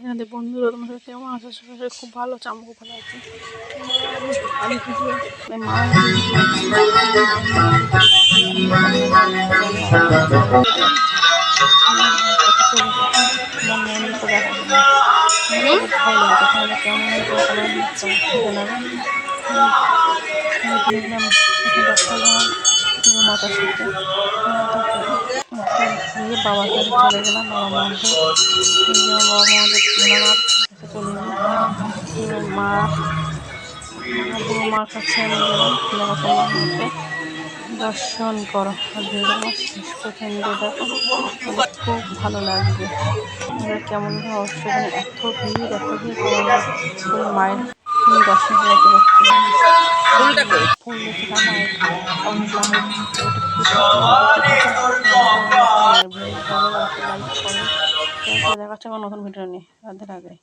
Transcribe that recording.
এনাদের বন্ধুরা তোমার সাথে কেমন আছো সবাই খুব ভালো আছে। আমি খুব ভালো আছি আমি কিছু দিয়ে বাবার কাছে চলে গেলাম বাবা মাকে বাবা মাদের চলে গেলাম। মা বুড়ো মার কাছে আমি গেলাম বাবা মাকে দর্শন করো। শেষ পর্যন্ত দেখো খুব ভালো লাগবে। কেমন অবশ্যই এত ভিড় এত ভিড় মায়ের দর্শন করতে পারছি ফুল দেখে মায়ের অনেক দেখাচ্ছে নতুন ভিডিও নিয়ে রাধে রাধে